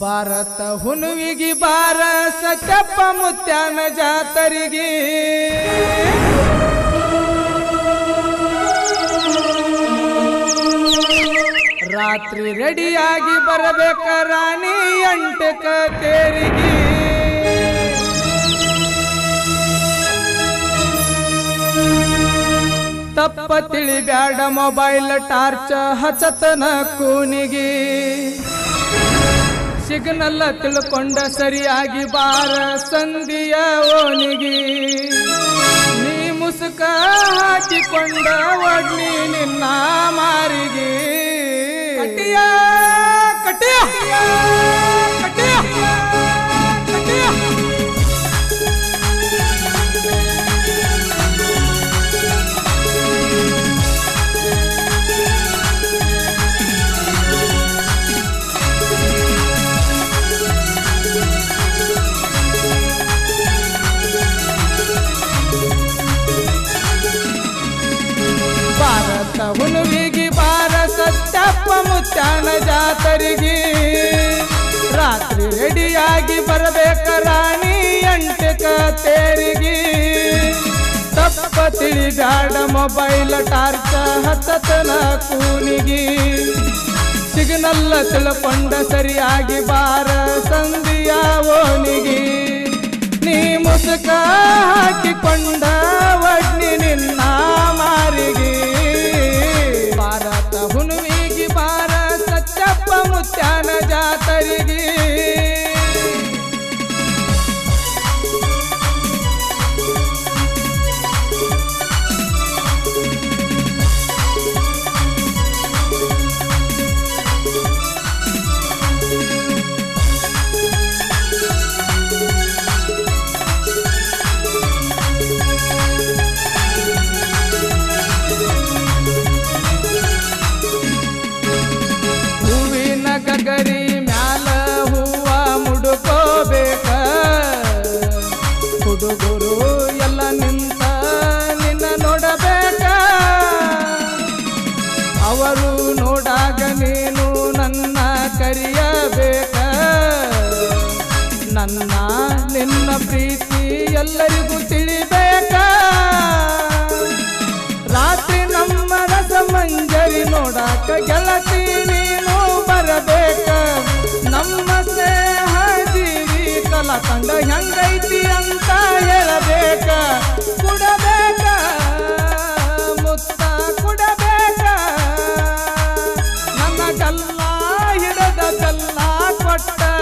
ಭಾರತ ಹುನುವಿಗಿ ಬಾರ ಸತ್ಯಪ್ಪ ಮುತ್ಯಾನ ಜಾತರಿಗೆ ರಾತ್ರಿ ರೆಡಿಯಾಗಿ ಬರಬೇಕ ರಾಣಿ ಅಂಟಕ ತೇರಿಗೆ ತಪ್ಪ ತಿಳಿಬ್ಯಾಡ ಮೊಬೈಲ್ ಟಾರ್ಚ್ ಹಚತನ ಕೂನಿಗೆ ಸಿಗ್ನಲ್ಲ ತಿಳ್ಕೊಂಡ ಸರಿಯಾಗಿ ಬಾರ ಸಂಧಿಯ ಓನಿಗೆ ನೀ ಮುಸುಕ ಹಾಕಿಕೊಂಡ ಒಡ್ನಿ ನಿನ್ನ ಮಾರಿಗೆ. ಕಟ್ಟಿಯ ಕಟಿಯ ಜಾತರಿಗೆ ರಾತ್ರಿ ರೆಡಿಯಾಗಿ ಬರಬೇಕ ರಾಣಿ ಅಂಟಕ ತೇರಿಗೆ. ತಪ್ಪ ತಿಳಿದಾಡ ಮೊಬೈಲ್ ಟಾರ್ಚ ಹತ್ತತನ ಕೂನಿಗಿ. ಸಿಗ್ನಲ್ಲ ತಿಳ್ಕೊಂಡ ಸರಿಯಾಗಿ ಬಾರ ಸಂಧಿಯ ಓನಿಗೆ. ನೀ ಮುಸುಕ ಹಾಕಿಕೊಂಡ ಒಡ್ನಿ ನಿನ್ನ ಮಾರಿಗೆ. ಭಾರತ ಹುನುವಿಗಿ ಬಾರ ಸತ್ಯಪ್ಪ ಮುತ್ಯಾನ ಜಾತರಿಗೆ.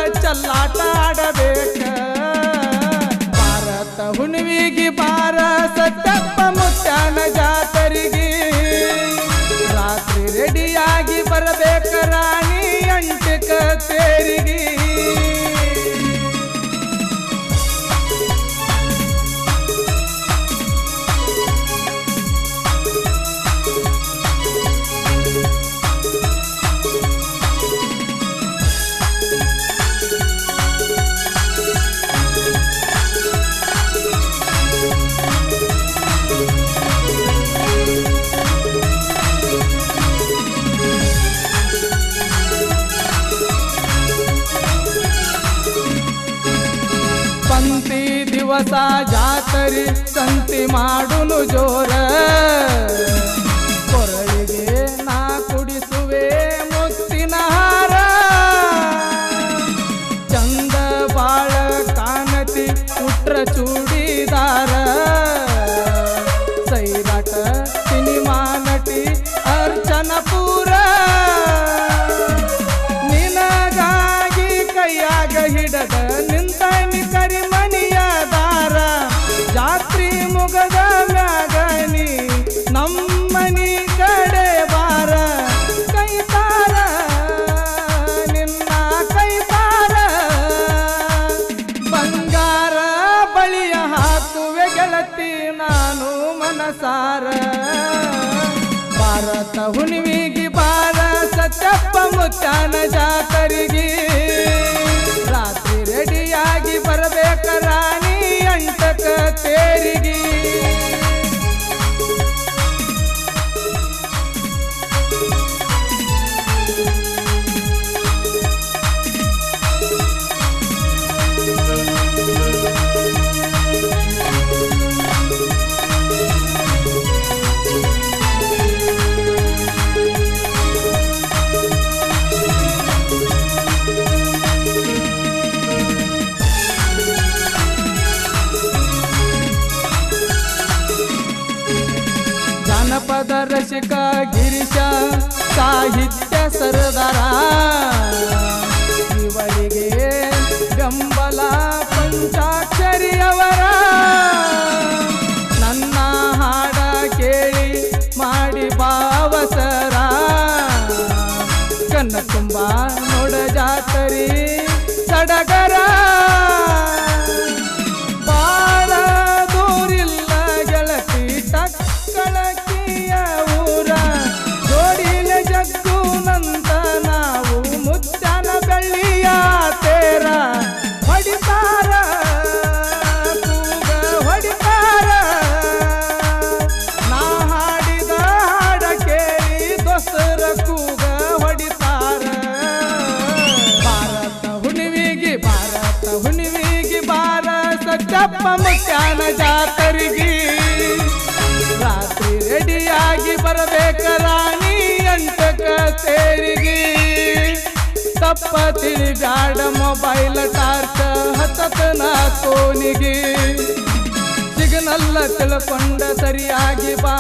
ಕೊಟ್ಟ ಚಲ್ಲಾಟ ಆಡಬೇಕ ಭಾರತ ಹುಣ್ಣಿವಿಗಿ ಬಾರ ಸತ್ತಪ್ಪ ಮುತ್ಯಾನ ಜಾತರಿಗೆ ರಾತ್ರಿ ರೆಡಿಯಾಗಿ ಬರಬೇಕ ರಾಣಿ ಅಂಟಕ ತೇರಿಗೆ ದಿವಸ ಜಾತರಿ ಸಂತಿ ಮಾಡುನು ಜೋರ. ಕೊರಳಿಗೆ ನಾ ಕುಡಿಸುವೆ ಮುತ್ತಿನ ಹಾರ. ಚಂದ ಬಾಳ ಕಾಣತಿ ಉಟ್ರ ಚೂಡಿದಾರ ಭಾರತ ಹುಣ್ಣಿಮೆಗೆ ಬಾರ ಸತ್ಯಪ್ಪ ಮುತ್ತಾನ ಜಾತರಿಗೆ. ರಾತ್ರಿ ರೆಡಿಯಾಗಿ ಬರಬೇಕ ರಾಣಿ ಅಂಟಕ ತೇರಿಗೆ. ಪದ ರಸಿಕ ಗಿರಿಶ ಸಾಹಿತ್ಯ ಸರದಾರ ಕರಿಗಿ ರಾತ್ರಿ ರೆಡಿಯಾಗಿ ಬರಬೇಕ ರಾಣಿ ಅಂತಕ ತೇರಿಗಿ ತಪ್ಪ ತಿಳಿದಾಡ ಮೊಬೈಲ್ ಟಾರ್ಚ ಹತತನ ಕೋನಿಗಿ. ಸಿಗ್ನಲ್ಲ ತಿಳ್ಕೊಂಡ ಸರಿಯಾಗಿ ಬಾ